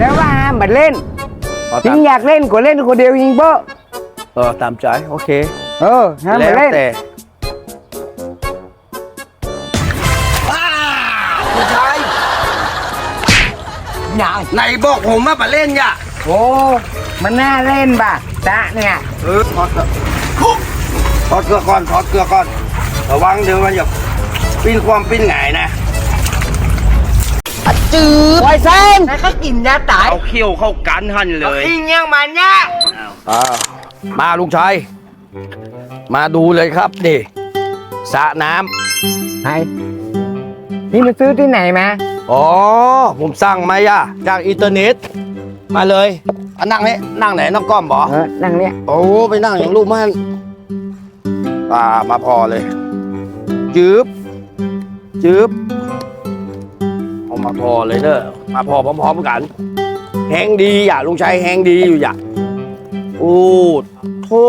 แล้วว่าห้ามบัดเล่นเอาจริตางมอยากเล่นก็เล่นคนเดียวยิงเบ้อเออตามใจโอเคเออห้ามแล้บัดวเล่น แต่ผู้ชายอย่างไหนบอกผมว่ามาเล่นอย่ะโอ้ มันน่าเล่นป่ะตะเนี่ยเออถอดเถอะถอดเกลือก่อนถอดเกลือก่อนระวังเดี๋ยวมันจะปิ้นความปิ้นหงายนะ จืดปล่อยเซนแล้วก็กินยาตายเอาเขี้ยวเข้ากันหันเลยอิงยังมันเนี่ยอ่ามาลุงชัยมาดูเลยครับนี่สระน้ำ ไอ้นี่มาซื้อที่ไหนมาอ๋อ ผมสั่งมาย่ะจากอินเทอร์เน็ต มาเลยอะนั่งนี่นั่งไหนนั่งก้อมบอเออนั่งเนี่ยโอ้ไปนั่งอย่างลูกมันอ่ามาพอเลยจืบจืบเอา มาพอเลยเด้อมาพอพร้อมๆกัน แหงดีอย่าลุงชัยแหงดีอยู่อย่าโอ้โธ่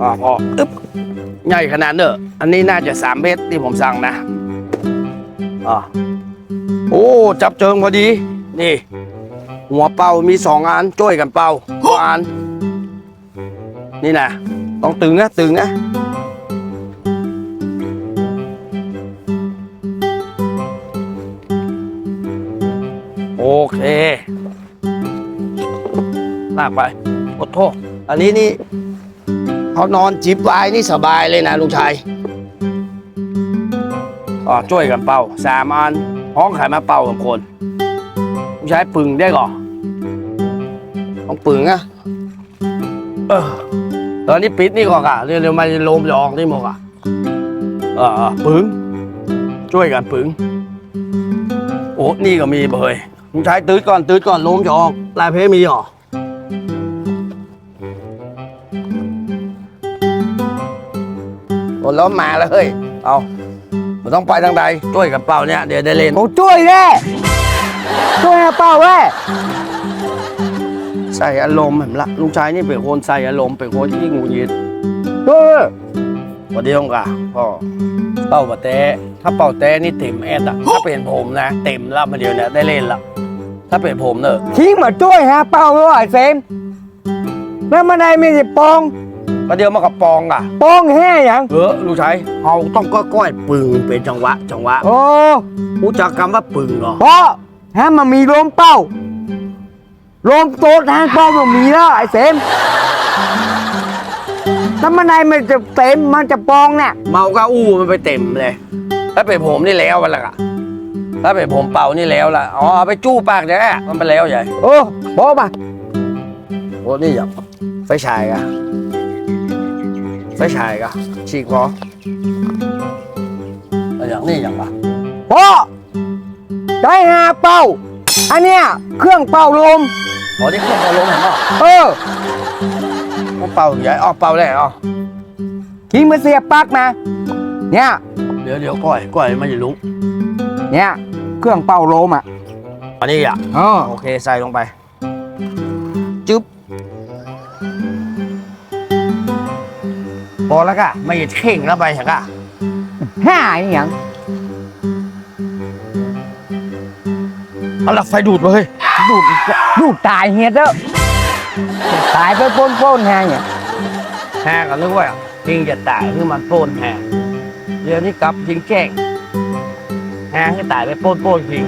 อ่าพออึ๊บใหญ่ขนาดเนอะอันนี้น่าจะสามเมตรที่ผมสั่งนะอ่าโอ้จับเจิงพอดี นี่ หัวเป่ามีสองอันช่วยกันเป่าสองอันนี่นะต้องตึงนะตึงนะ โอเคลากไปอดโทษ อันนี้นี่เขานอนจิบไว้นี่สบายเลยนะลุงชัยอ๋อช่วยกันเป่าสามอันห้องขายมาเป่ากับคนลุงชัยปึงได้ก่อนต้องปึงอะเออตอนนี้ปิดนี่ก่อนอะเร็วๆมาลมจะออกนี่หมดอะเออเออปึงช่วยกันปึงโอ้นี่ก็มีเบย ลุงชายตืดก่อนตืดก่อนลมจะออกลายเพมีเหรอโอ้ล้มมาแล้วเฮ้ยเอามันต้องไปทางใดช่วยกับเป่าเนี่ยเดี๋ยวได้เล่นผมช่วยแน่ช่วยให้เป้าแว่ใส่อารมณ์เห็นละลุงชายนี่เป็นคนใส่อารมณ์เป็นคนที่หงุดหงิดช่วยวันเดียวกะพ่อเป่าบะเตะถ้าเป่าเตะนี่เต็มแอดอะถ้าเป็นผมนะ เต็มแล้วมาเดียวเนี่ยได้เล่นละ ถ้าเป็นผมเนอะทิ้งมาช่วยฮะเป้าไม่ไหวเซนแล้วมันได้ไม่ใช่ปองมาเดียวมากระปองอะปองแห่ยังเออลูกชายเอาต้องก้อยๆปึงเป็นจังหวะ จังหวะโอ้รู้จักคำว่าปึงเหรอเพราะฮะมันมีลมเป้าลมโต๊ะทางเป้ามันมีแล้วไอ้เซมถ้ามันในมันจะเต็มมันจะปองเนี่ยเมาก็อู้มันไปเต็มเลยถ้าเป็นผมนี่แล้วมันละกะ ถ้าเป็นผมเป่านี่แล้วละอ๋อเอาไปจู้ปากเดี๋ยวมันไปแล้วใหญ่โอ้บอกมาโอ้นี่อย่างไฟฉายกะไฟฉายกะฉีกพอเอาอย่างนี้อย่างปะเพราะได้หาเป้าอันเนี้ยเครื่องเป่าลมอ๋อนี่เครื่องเป่าลมเห็นป่ะเออต้องเป่าใหญ่อ๋อเป่าได้อ๋อทิ้งมาเสียบปลั๊กนะเนี่ยเดี๋ยวเดี๋ยวก้อยก้อยมันจะลุก เนี่ยเครื่องเป่าลมอะอันนี้อะเออโอเคใส่ลงไป จึ๊บพอแล้วกะไม่เข่งแล้วไปเถอะกะห้าอหย่างเอาหลักไฟดูดเลยดูดดูดตายเฮียเด้อตายไปป้นป้นๆฮะเนี่ยแฮกันนึกว่าทิ้งจะตายคือมันโป้นแฮเดี๋ยวนี้กลับทิ้งแกล้ งแฮให้ตายไปโป้นโป้นทิ้ง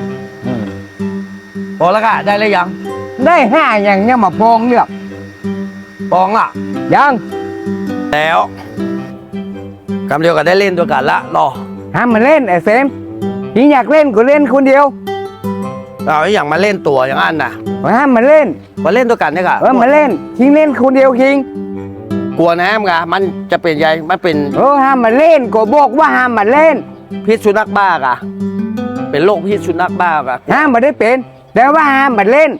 พอแล้วกะได้เลยยังได้ห้าอย่างเนี่ยมาพองเลือกปองอะ ยังแล้วกำเดียวกันได้เล่นตัวกันละรอห้ามมาเล่นไอ้เซมที่อยากเล่นก็เล่นคนเดียวเอาอย่างมาเล่นตัวอย่างนั้นนะห้ามมาเล่นมาเล่นตัวกันเนี่ยกะเออมาเล่นทิ้งเล่นคนเดียวคิงกลัวน้ำกะมันจะเป็นใยมันเป็นเออห้ามมาเล่นก็บอกว่าห้ามมาเล่น พิษสุนัขบ้ากะ เป็นโรคพิษสุนัขบ้ากะห้ามมาได้เป็น แต่ว่าห้ามมาเล่น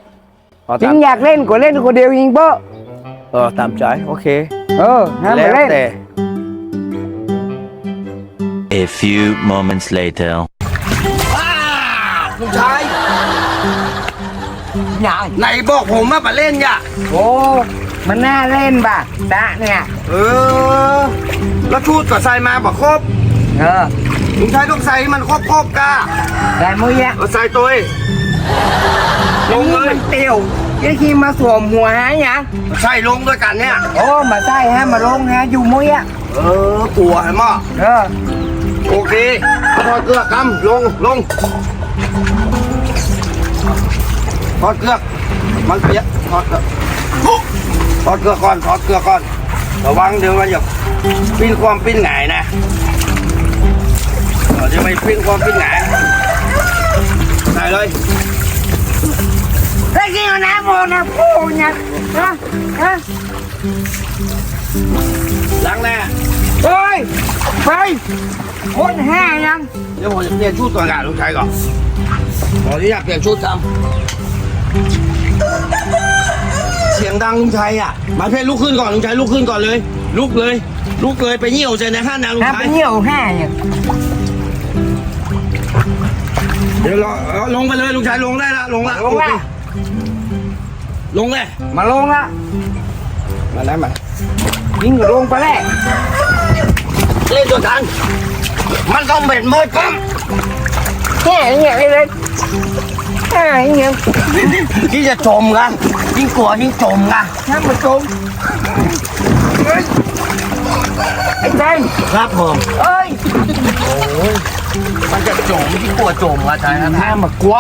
เอาจริตามงอยากเล่นก็เล่นคนเดียวยิงเบ้อเออตามใจโอเคเออห้ามแล้มาวเล่น แต่ A few moments later. คุณชายอย่างไหนบอกผมว่ามาเล่นอย่าโอ้มันน่าเล่นป่ะตะเนี่ย เออ แล้วชุดก็ใส่มาบอกครบ เออ ลุงชายต้องใส่ให้มันครบครบๆกะแต่มือเนี้ยเอาใส่ตัวเองลงเลยเตียวยี่ทีมาสวมหัวฮะยังใช่ลงด้วยกันเนี่ย โอ้มาใส่ฮะมาลงฮะอยู่มุ้ยอะเออกลัวไอ้หม้อเออโอเคถอดเกลือกำลงลงถอดเกลือกมันเปียกถอดเกลือกถอดเกลือกก่อนถอดเกลือกก่อนระวังเดี๋ยวมันจะปิ้นความปิ้นหงายนะ เดี๋ยวไม่ปิ้นความปิ้นหงายใส่เลยแล้วกินน้ำโมนะปูเนี่ยฮะฮะล้างแน่เฮ้ยไปหมดแห่ยังเดี๋ยวผมจะเปลี่ยนชุดก่อนกันลุงชัยก่อนขออนุญาตเปลี่ยนชุดทำเสียงดังลุงชัยอะมาเพชรลุกขึ้นก่อนลุงชัยลุกขึ้นก่อนเลย ลุกเลย ลุกเลยไปเหี่ยวใจในห้างนะลุงฮะชัไปยเหี่ยวแห่เนี่ยเดี๋ยวรอเอาลงไปเลยลุงชัยลงได้ละลงละลงละลงเลยมาลงละมาแล้วมายิงก็ลงไปแล้วเล่นตัวกันมันต้องเป็นมืดปั๊มแห่เนี่ยไอ้เลยแห่เนี่ยที่จะจมกันยิ่งกลัวยิ่งจมกันถ้ามาจมเฮ้ยไอ้เต้นครับผมเอ้ย มันจะจมยิ่งกลัวจมอะใช่ครับห้ามมากลัว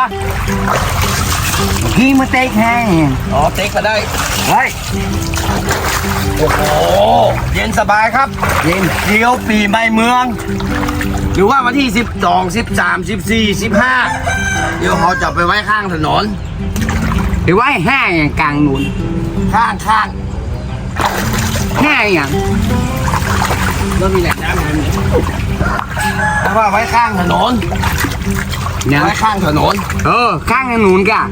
กี่มาเตะแห่เนี่ยอ๋อเต็กก็ได้เฮ้ยโอ้โหเย็นสบายครับ เย็นเที่ยวปีใหม่เมือง หรือว่าวันที่12 13 14 15เดี๋ยวเขาจะไปไว้ข้างถนนหรือว่าแห่อย่างกลางนุนข้างข้างแห่อย่างแล้วมีแหล่งน้ำไหม แล้วว่าไว้ข้างถนนเนี่ยไว้ข้างถนน เออ ข้างถนุนกะ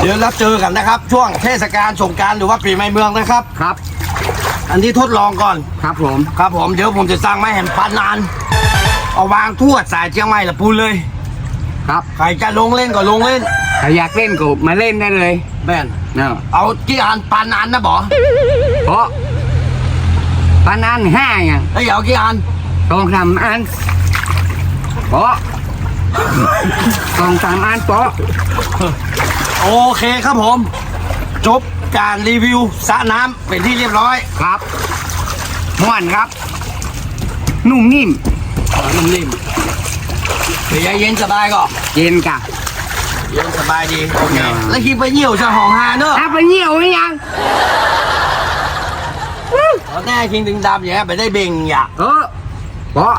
เดี๋ยวรับเจอกันนะครับ ช่วงเทศกาลสงกรารหรือว่าปีใหม่เมืองนะครับ ครับ อันที่ทดลองก่อน ครับผมครับผมเดี๋ยวผมจะสร้างไม้แห่งปันนาน เอาวางทั่วสายเชียงใหม่ละปูนเลย ครับใครจะลงเล่นก็ลงเล่นถ้าอยากเล่นก็มาเล่นได้เลยแม่นเนาะเอากี่อันปันนานนะบอเพราะ ปานนั้นห้าอย่างเฮ้ยเอากี่อันต้องทำอันเพราะต้องทำอันเพราะโอเคครับผม จบการรีวิวสระน้ำเป็นที่เรียบร้อยครับม่วนครับ นุ่มนิ่มนุ่มนิ่มเดี๋ยวเย็นสบายก็เย็นกะเย็นสบายดีโอเคแล้วคิดไปเหี่ยวจะหองหาเนอะถ้าไปเหี่ยวหรือยัง แน่คิงดึงดำอย่างเงี้ยไปได้เบ่งอย่าเออเพราะ